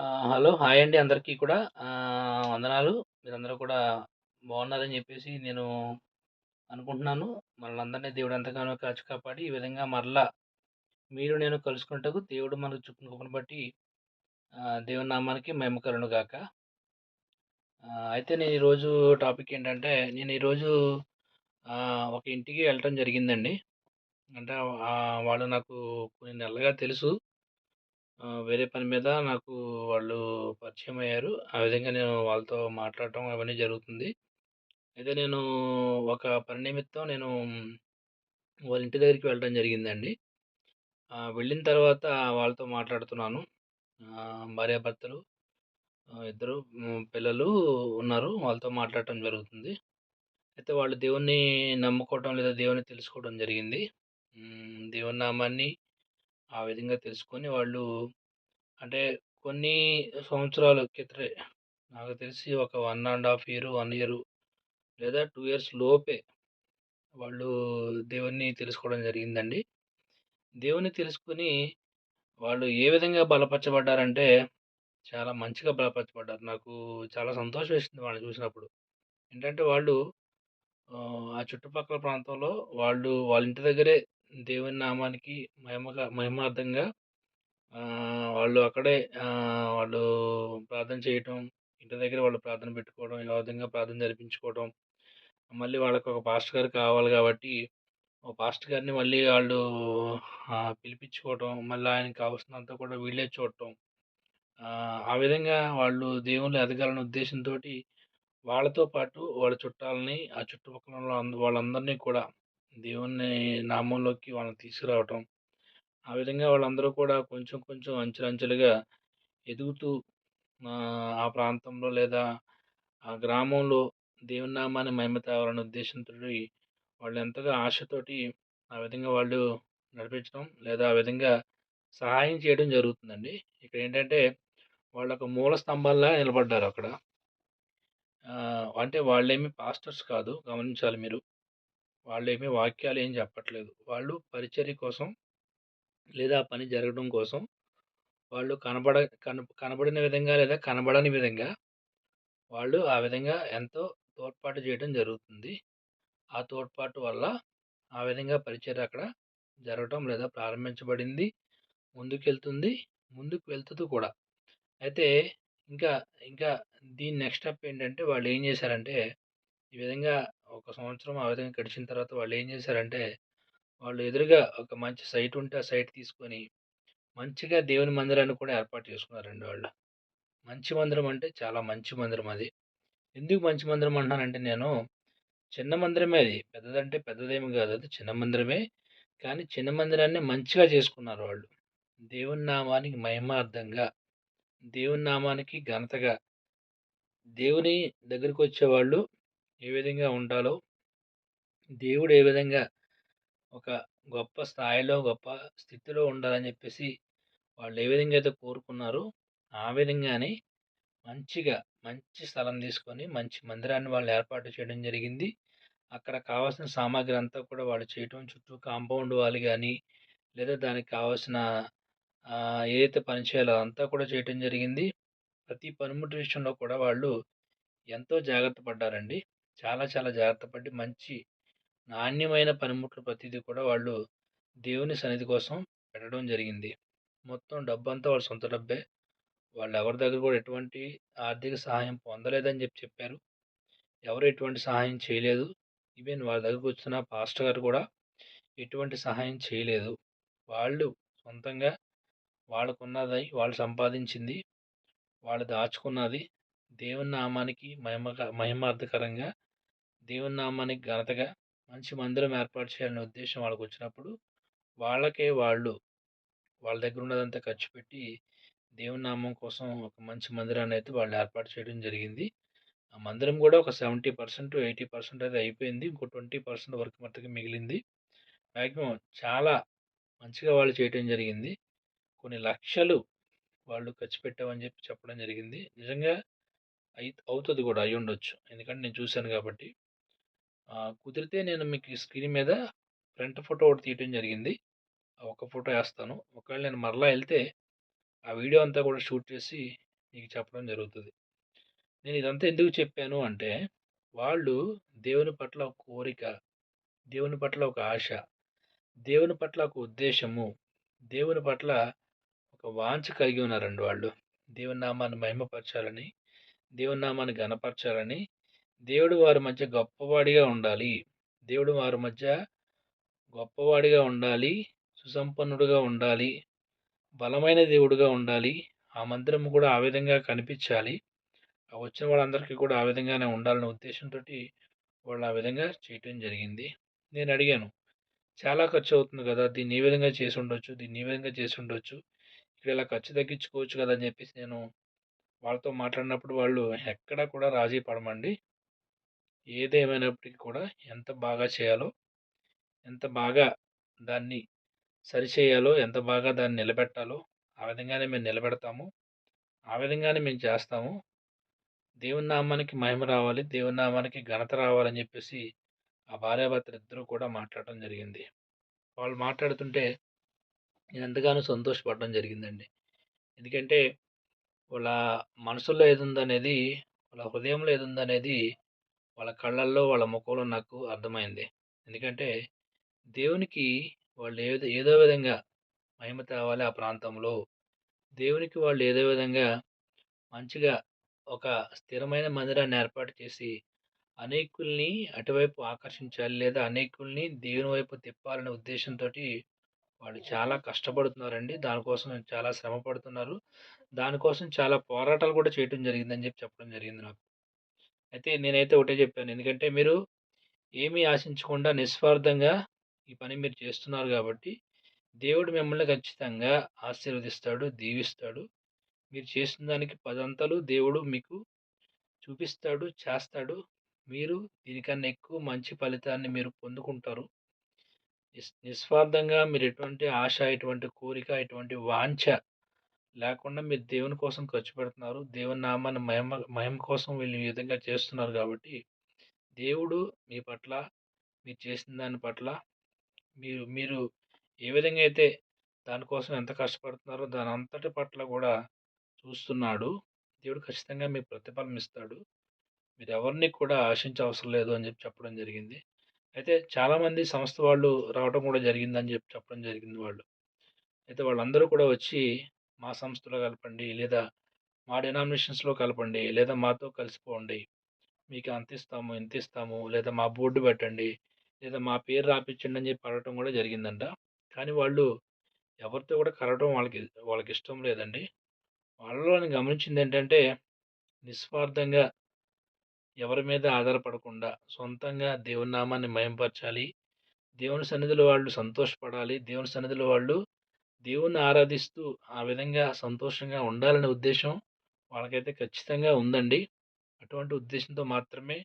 Hello! Hi అండి అందరికీ కూడా. ఆహ్, వందనాలు. మీరందరూ కూడా బాగున్నారని చెప్పేసి నేను అనుకుంటున్నాను. మనలందరిని దేవుడు ఎంతగానో కాచి కాపాడి, ఈ విధంగా మరలా మీరు నేను కలుసుకొనుటకు దేవుడు మనకు చూపిన కృపను బట్టి ఆహ్, దేవుని నామానికి మహిమ కలుగును గాక. అయితే నేను ఈరోజు టాపిక్ ఏంటంటే, నేను ఈరోజు ఆహ్, ఒక ఇంటికి వెళ్ళటం జరిగిందండి. అంటే ఆహ్, వాళ్ళు నాకు కొన్ని నెలలుగా తెలుసు. వేరే పని మీద నాకు వాళ్ళు పరిచయం అయ్యారు ఆ విధంగా నేను వాళ్ళతో మాట్లాడటం అవన్నీ జరుగుతుంది. అయితే నేను ఒక పని నిమిత్తం నేను వాళ్ళ ఇంటి దగ్గరికి వెళ్ళడం జరిగిందండి. ఆహ్, వెళ్ళిన తర్వాత వాళ్ళతో మాట్లాడుతున్నాను. ఆహ్, భార్యాభర్తలు ఆహ్, ఇద్దరు హ్మ్, పిల్లలు ఉన్నారు. వాళ్ళతో మాట్లాడటం జరుగుతుంది. అయితే వాళ్ళు దేవుడిని నమ్ముకోవటం లేదా దేవుడిని తెలుసుకోవడం జరిగింది. హ్మ్, దేవుని నామాన్ని ఆ విధంగా తెలుసుకొని వాళ్ళు అంటే కొన్ని సంవత్సరాల క్రితమే నాకు తెలిసి ఒక one and half year, one year లేదా టూ ఇయర్స్ లోపే వాళ్ళు దేవుణ్ణి తెలుసుకోవడం జరిగిందండి. దేవుణ్ణి తెలుసుకొని వాళ్ళు ఏ విధంగా బలపరచబడ్డారంటే, చాలా మంచిగా బలపరచబడ్డారు. నాకు చాలా సంతోషం వేసింది వాళ్ళని చూసినప్పుడు. ఏంటంటే వాళ్ళు ఆ చుట్టుపక్కల ప్రాంతంలో వాళ్ళు వాళ్ళ ఇంటి దగ్గరే దేవుని నామానికి మహిమగా మహిమార్థంగా వాళ్ళు అక్కడే వాళ్ళు ప్రార్థన చేయటం, ఇంటి దగ్గర వాళ్ళు ప్రార్థన పెట్టుకోవడం, ఇలా విధంగా ప్రార్థన జరిపించుకోవడం. మళ్ళీ వాళ్ళకొక పాస్టర్ గారు కావాలి కాబట్టి ఓ పాస్టర్ గారిని మళ్ళీ వాళ్ళు పిలిపించుకోవటం, మళ్ళీ ఆయనకి కావాల్సినంత కూడా వీళ్ళే చూడటం. ఆ విధంగా వాళ్ళు దేవుని ఎదగాలనే ఉద్దేశంతో వాళ్ళతో పాటు వాళ్ళ చుట్టాలని, ఆ చుట్టుపక్కల వాళ్ళందరినీ కూడా దేవుని నామంలోకి వాళ్ళని తీసుకురావటం. ఆ విధంగా వాళ్ళందరూ కూడా కొంచెం కొంచెం అంచెలంచెలుగా ఎదుగుతూ ఆ ప్రాంతంలో లేదా ఆ గ్రామంలో దేవుని నామాన్ని మహిమ తేవాలనే ఉద్దేశంతో వాళ్ళు ఎంతగా ఆశతోటి ఆ విధంగా వాళ్ళు నడిపించడం లేదా ఆ విధంగా సహాయం చేయడం జరుగుతుందండి. ఇక్కడ ఏంటంటే వాళ్ళ ఒక మూల స్తంభాల్లా నిలబడ్డారు అక్కడ. అంటే వాళ్ళేమి పాస్టర్స్ కాదు గమనించాలి మీరు. వాళ్ళేమి వాక్యాలు ఏం చెప్పట్లేదు. వాళ్ళు పరిచర్య కోసం లేదా ఆ పని జరగడం కోసం వాళ్ళు కనబడ కన కనబడిన విధంగా లేదా కనబడని విధంగా వాళ్ళు ఆ విధంగా ఎంతో తోడ్పాటు చేయడం జరుగుతుంది. ఆ తోడ్పాటు వల్ల ఆ విధంగా పరిచర్య అక్కడ జరగటం లేదా ప్రారంభించబడింది. ముందుకెళ్తుంది. ముందుకు వెళ్తది కూడా. అయితే ఇంకా, ఇంకా దీని నెక్స్ట్ స్టెప్ ఏంటంటే వాళ్ళు ఏం చేశారంటే, ఈ విధంగా ఒక సంవత్సరం ఆ విధంగా గడిచిన తర్వాత వాళ్ళు ఏం చేశారంటే, వాళ్ళు ఎదురుగా ఒక మంచి సైట్ ఉంటే ఆ సైట్ తీసుకొని, మంచిగా దేవుని మందిరాన్ని కూడా ఏర్పాటు చేసుకున్నారండి వాళ్ళు. మంచి మందిరం అంటే చాలా మంచి మందిరం అది. ఎందుకు మంచి మందిరం అంటున్నానంటే నేను, చిన్న మందిరమే అది. పెద్దదంటే పెద్దదేమి కాదు. అది చిన్న మందిరమే. కానీ చిన్న మందిరాన్ని మంచిగా చేసుకున్నారు వాళ్ళు. దేవుని నామానికి మహిమార్థంగా, దేవుని నామానికి ఘనతగా, దేవుని దగ్గరికొచ్చేవాళ్ళు ఏ విధంగా ఉండాలో, దేవుడు ఏ విధంగా ఒక గొప్ప స్థాయిలో, గొప్ప స్థితిలో ఉండాలని చెప్పేసి వాళ్ళు ఏ విధంగా అయితే కోరుకున్నారో, ఆ విధంగానే మంచిగా, మంచి స్థలం తీసుకొని, మంచి మందిరాన్ని వాళ్ళు ఏర్పాటు చేయడం జరిగింది. అక్కడ కావాల్సిన సామాగ్రి అంతా కూడా వాళ్ళు చేయటం, చుట్టూ కాంపౌండ్ వాల్ కానీ లేదా దానికి కావాల్సిన ఏదైతే పని చేయాలో అంతా కూడా చేయటం జరిగింది. ప్రతి పనిముట్టు విషయంలో కూడా వాళ్ళు ఎంతో జాగ్రత్త పడ్డారండి. చాలా చాలా జాగ్రత్త పడి మంచి నాణ్యమైన పనిముట్లు ప్రతిదీ కూడా వాళ్ళు దేవుని సన్నిధి కోసం పెట్టడం జరిగింది. మొత్తం డబ్బంతా వాళ్ళ సొంత డబ్బే. వాళ్ళు ఎవరి దగ్గర కూడా ఎటువంటి ఆర్థిక సహాయం పొందలేదని చెప్పి చెప్పారు. ఎవరు ఎటువంటి సహాయం చేయలేదు. ఈవెన్ వాళ్ళ దగ్గరకొచ్చిన పాస్టర్ గారు కూడా ఎటువంటి సహాయం చేయలేదు. వాళ్ళు సొంతంగా వాళ్ళకున్నది వాళ్ళు సంపాదించింది, వాళ్ళు దాచుకున్నది దేవుని నామానికి మహిమగా మహిమార్థకరంగా, దేవుని నామానికి ఘనతగా మంచి మందిరం ఏర్పాటు చేయాలనే ఉద్దేశం వాళ్ళకొచ్చినప్పుడు, వాళ్ళకే వాళ్ళు వాళ్ళ దగ్గర ఉన్నదంతా ఖర్చు పెట్టి, దేవుని నామం కోసం ఒక మంచి మందిరాన్ని అయితే వాళ్ళు ఏర్పాటు చేయడం జరిగింది. ఆ మందిరం కూడా ఒక 70% 80% అయితే అయిపోయింది. ఇంకో 20% వర్క్ మాత్రమే మిగిలింది. మ్యాక్సిమం చాలా మంచిగా వాళ్ళు చేయటం జరిగింది. కొన్ని లక్షలు వాళ్ళు ఖర్చు పెట్టామని చెప్పి చెప్పడం జరిగింది. నిజంగా అయి అవుతుంది కూడా అయ్యుండొచ్చు. ఎందుకంటే నేను చూశాను కాబట్టి. కుదిరితే నేను మీకు స్క్రీన్ మీద ఫ్రంట్ ఫోటో ఒకటి తీయటం జరిగింది. ఆ ఒక్క ఫోటో వేస్తాను ఒకవేళ నేను మరలా వెళ్తే ఆ వీడియో అంతా కూడా షూట్ చేసి మీకు చెప్పడం జరుగుతుంది నేను ఇదంతా ఎందుకు చెప్పాను అంటే, వాళ్ళు దేవుని పట్ల ఒక కోరిక, దేవుని పట్ల ఒక ఆశ, దేవుని పట్ల ఒక ఉద్దేశము, దేవుని పట్ల ఒక వాంఛ కలిగి ఉన్నారండి వాళ్ళు. దేవుని నామాన్ని మహిమపరచాలని, దేవుని నామాన్ని ఘనపరచాలని, దేవుడు వారి మధ్య గొప్పవాడిగా ఉండాలి. దేవుడు వారి మధ్య గొప్పవాడిగా ఉండాలి, సుసంపన్నుడుగా ఉండాలి, బలమైన దేవుడుగా ఉండాలి. ఆ మందిరం కూడా ఆ విధంగా కనిపించాలి. ఆ వచ్చిన వాళ్ళందరికీ కూడా ఆ విధంగానే ఉండాలనే ఉద్దేశంతోటి వాళ్ళు ఆ విధంగా చేయటం జరిగింది. నేను అడిగాను, చాలా ఖర్చు అవుతుంది కదా! దీన్ని ఏ విధంగా చేసి ఉండొచ్చు, దీన్ని ఏ విధంగా చేసి ఉండొచ్చు. ఇక్కడ ఇలా ఖర్చు తగ్గించుకోవచ్చు కదా! అని చెప్పేసి నేను వాళ్ళతో మాట్లాడినప్పుడు వాళ్ళు ఎక్కడా కూడా రాజీ పడమండి. ఏదేమైనప్పటికీ కూడా ఎంత బాగా చేయాలో, ఎంత బాగా దాన్ని సరిచేయాలో, ఎంత బాగా దాన్ని నిలబెట్టాలో ఆ విధంగానే మేము నిలబెడతాము. ఆ విధంగానే మేము చేస్తాము. దేవుని నామానికి మహిమ రావాలి, దేవుని నామానికి ఘనత రావాలని చెప్పేసి ఆ భార్యాభర్తలిద్దరూ కూడా మాట్లాడటం జరిగింది. వాళ్ళు మాట్లాడుతుంటే నేను ఎంతగానో సంతోషపడడం జరిగిందండి. ఎందుకంటే వాళ్ళ మనసులో ఏదుందనేది, వాళ్ళ హృదయంలో ఏదుందనేది వాళ్ళ కళ్ళల్లో, వాళ్ళ ముఖంలో నాకు అర్థమైంది. ఎందుకంటే దేవునికి వాళ్ళు ఏదో ఏదో విధంగా మహిమ తేవాలి ఆ ప్రాంతంలో. దేవునికి వాళ్ళు ఏదో విధంగా మంచిగా ఒక స్థిరమైన మందిరాన్ని ఏర్పాటు చేసి అనేకుల్ని అటువైపు ఆకర్షించాలి. లేదా అనేకుల్ని దేవుని వైపు తిప్పాలనే ఉద్దేశంతో వాళ్ళు చాలా కష్టపడుతున్నారండి. దానికోసం చాలా శ్రమ పడుతున్నారు. దానికోసం చాలా పోరాటాలు కూడా చేయటం జరిగిందని చెప్పి చెప్పడం జరిగింది నాకు. అయితే నేనైతే ఒకటే చెప్పాను. ఎందుకంటే మీరు ఏమీ ఆశించకుండా నిస్వార్థంగా ఈ పని మీరు చేస్తున్నారు కాబట్టి దేవుడు మిమ్మల్ని ఖచ్చితంగా ఆశీర్వదిస్తాడు, దీవిస్తాడు. మీరు చేసిన దానికి పదంతలు దేవుడు మీకు చూపిస్తాడు, చేస్తాడు. మీరు దీనికన్నా ఎక్కువ మంచి ఫలితాన్ని మీరు పొందుకుంటారు. నిస్ నిస్వార్థంగా మీరు ఎటువంటి ఆశ, ఎటువంటి కోరిక, ఎటువంటి వాంఛ లేకుండా మీరు దేవుని కోసం ఖర్చు పెడుతున్నారు. దేవుని నామాన్ని మహిమ మహిమ కోసం వీళ్ళు ఈ విధంగా చేస్తున్నారు కాబట్టి దేవుడు మీ పట్ల మీరు చేసిన దాని పట్ల మీరు మీరు ఏ విధంగా అయితే దానికోసం ఎంత కష్టపడుతున్నారో దాని అంతటి పట్ల కూడా చూస్తున్నాడు. దేవుడు ఖచ్చితంగా మీకు ప్రతిఫలం ఇస్తాడు. మీరు ఎవరిని కూడా ఆశించే అవసరం లేదు అని చెప్పి చెప్పడం జరిగింది. అయితే చాలామంది సంస్థ వాళ్ళు రావడం కూడా జరిగిందని చెప్పి చెప్పడం జరిగింది వాళ్ళు. అయితే వాళ్ళందరూ కూడా వచ్చి మా సంస్థలో కలపండి లేదా మా డినామినేషన్స్‌లో కలపండి లేదా మాతో కలిసిపోండి. మీకు అంత ఇస్తాము, ఇంత ఇస్తాము లేదా మా బోర్డు పెట్టండి. లేదా మా పేరు రాపించండి అని చెప్పి అడగటం కూడా జరిగిందంట. కానీ వాళ్ళు ఎవరితో కూడా కలవడం వాళ్ళకి వాళ్ళకి ఇష్టం లేదండి. వాళ్ళలో నేను గమనించింది ఏంటంటే నిస్వార్థంగా ఎవరి మీద ఆధారపడకుండా సొంతంగా దేవుని నామాన్ని మయంపరచాలి దేవుని సన్నిధిలో వాళ్ళు సంతోషపడాలి. దేవుని సన్నిధిలో వాళ్ళు దేవుణ్ణి ఆరాధిస్తూ ఆ విధంగా సంతోషంగా ఉండాలనే ఉద్దేశం వాళ్ళకైతే ఖచ్చితంగా ఉందండి. అటువంటి ఉద్దేశంతో మాత్రమే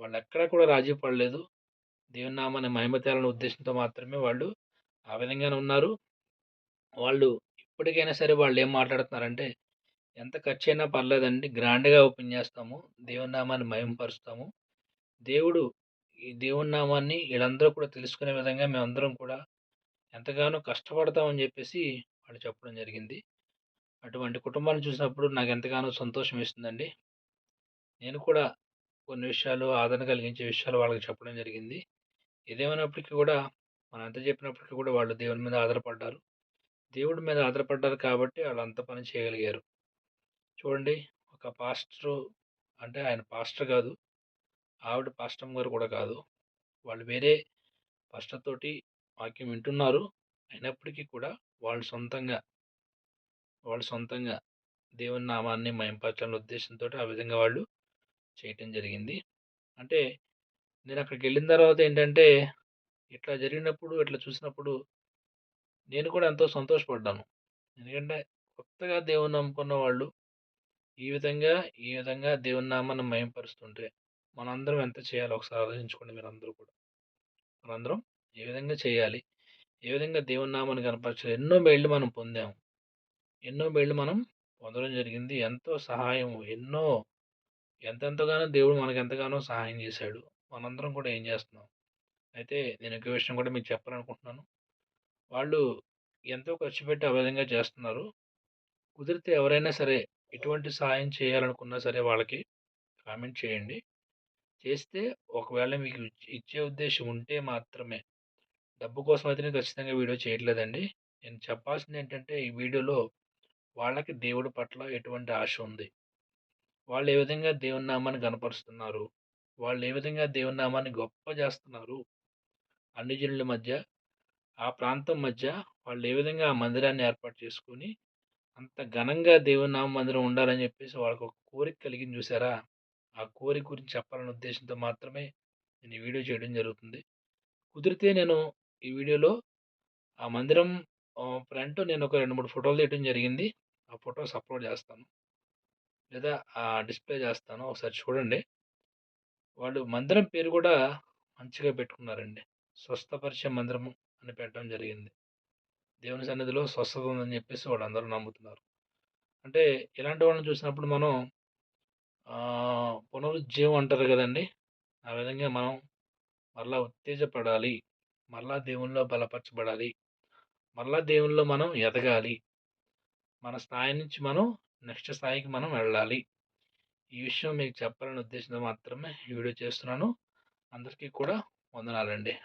వాళ్ళెక్కడా కూడా రాజీ పడలేదు. దేవుని నామాన్ని మహిమ తేవాలనే ఉద్దేశంతో మాత్రమే వాళ్ళు ఆ విధంగానే ఉన్నారు. వాళ్ళు ఇప్పటికైనా సరే వాళ్ళు ఏం మాట్లాడుతున్నారంటే ఎంత ఖర్చయినా పర్లేదండి. గ్రాండ్‌గా ఓపెన్ చేస్తాము. దేవుని నామాన్ని మహిమపరుస్తాము. దేవుడు ఈ దేవుని నామాన్ని వీళ్ళందరూ కూడా తెలుసుకునే విధంగా మేమందరం కూడా ఎంతగానో కష్టపడతామని చెప్పేసి వాళ్ళు చెప్పడం జరిగింది. అటువంటి కుటుంబాన్ని చూసినప్పుడు నాకు ఎంతగానో సంతోషం వేస్తుందండి. నేను కూడా కొన్ని విషయాలు ఆదరణ కలిగించే విషయాలు వాళ్ళకి చెప్పడం జరిగింది. ఏదేమైనప్పటికీ కూడా మనం ఎంత చెప్పినప్పటికీ కూడా వాళ్ళు దేవుని మీద ఆధారపడ్డారు. దేవుడి మీద ఆధారపడ్డారు కాబట్టి వాళ్ళు అంత పని చేయగలిగారు. చూడండి ఒక పాస్టరు అంటే ఆయన పాస్టర్ కాదు. ఆవిడ పాస్టమ్ గారు కూడా కాదు. వాళ్ళు వేరే పాస్టర్ తోటి వాక్యం వింటున్నారు. అయినప్పటికీ కూడా వాళ్ళు సొంతంగా వాళ్ళు సొంతంగా దేవుని నామాన్ని మహిమపరచాలనే ఉద్దేశంతో ఆ విధంగా వాళ్ళు చేయటం జరిగింది. అంటే నేను అక్కడికి వెళ్ళిన తర్వాత ఏంటంటే ఇట్లా జరిగినప్పుడు, ఇట్లా చూసినప్పుడు నేను కూడా ఎంతో సంతోషపడ్డాను. ఎందుకంటే కొత్తగా దేవుని నమ్ముకున్న వాళ్ళు ఈ విధంగా, ఈ విధంగా దేవుని నామాన్ని మయంపరుస్తుంటే మనందరం ఎంత చేయాలో ఒకసారి ఆలోచించుకోండి మీరందరూ కూడా. మనందరం ఏ విధంగా చేయాలి? ఏ విధంగా దేవుని నామాన్ని కనపరచాలి? ఎన్నో మేళ్ళు మనం పొందాము. ఎన్నో మేళ్ళు మనం పొందడం జరిగింది. ఎంతో సహాయం ఎన్నో ఎంతెంతగానో దేవుడు మనకు ఎంతగానో సహాయం చేశాడు. మనందరం కూడా ఏం చేస్తున్నాం? అయితే నేను ఒక విషయం కూడా మీకు చెప్పాలనుకుంటున్నాను. వాళ్ళు ఎంతో ఖర్చు పెట్టి ఆ విధంగా చేస్తున్నారు. కుదిరితే ఎవరైనా సరే ఎటువంటి సహాయం చేయాలనుకున్నా సరే వాళ్ళకి కామెంట్ చేయండి. చేస్తే ఒకవేళ మీకు ఇచ్చే ఉద్దేశం ఉంటే మాత్రమే డబ్బు కోసం అయితే నేను ఖచ్చితంగా వీడియో చేయట్లేదండి. నేను చెప్పాల్సిందేంటంటే ఈ వీడియోలో వాళ్ళకి దేవుడి పట్ల ఎటువంటి ఆశ ఉంది. వాళ్ళు ఏ విధంగా దేవుని నామాన్ని కనపరుస్తున్నారు వాళ్ళు ఏ విధంగా దేవుని నామాన్ని గొప్ప చేస్తున్నారు. అన్ని జనుల మధ్య, ఆ ప్రాంతం మధ్య వాళ్ళు ఏ విధంగా ఆ మందిరాన్ని ఏర్పాటు చేసుకొని, అంత ఘనంగా దేవుని నామ మందిరం ఉండాలని చెప్పేసి వాళ్ళకొక కోరిక కలిగింది చూసారా? ఆ కోరిక గురించి చెప్పాలనే ఉద్దేశంతో మాత్రమే నేను ఈ వీడియో చేయడం జరుగుతుంది. కుదిరితే నేను ఈ వీడియోలో ఆ మందిరం ఫ్రంట్ నేను ఒక 2, 3 ఫోటోలు తీయటం జరిగింది. ఆ ఫొటోస్ అప్‌లోడ్ చేస్తాను. లేదా ఆ డిస్‌ప్లే చేస్తాను. ఒకసారి చూడండి. వాళ్ళు మందిరం పేరు కూడా మంచిగా పెట్టుకున్నారండి. స్వస్థపరిచే మందిరము అని పెట్టడం జరిగింది. దేవుని సన్నిధిలో స్వస్థత ఉందని చెప్పేసి వాళ్ళందరూ నమ్ముతున్నారు. అంటే ఇలాంటి వాళ్ళని చూసినప్పుడు మనం పునరుజ్జీవం అంటారు కదండీ! ఆ విధంగా మనం మరలా ఉత్తేజపడాలి. మరలా దేవునిలో బలపరచబడాలి. మరలా దేవునిలో మనం ఎదగాలి. మన స్థాయి నుంచి మనం నెక్స్ట్ స్థాయికి మనం వెళ్ళాలి. ఈ విషయం మీకు చెప్పాలనే ఉద్దేశంతో మాత్రమే ఈ వీడియో చేస్తున్నాను. అందరికీ కూడా వందనాలండి.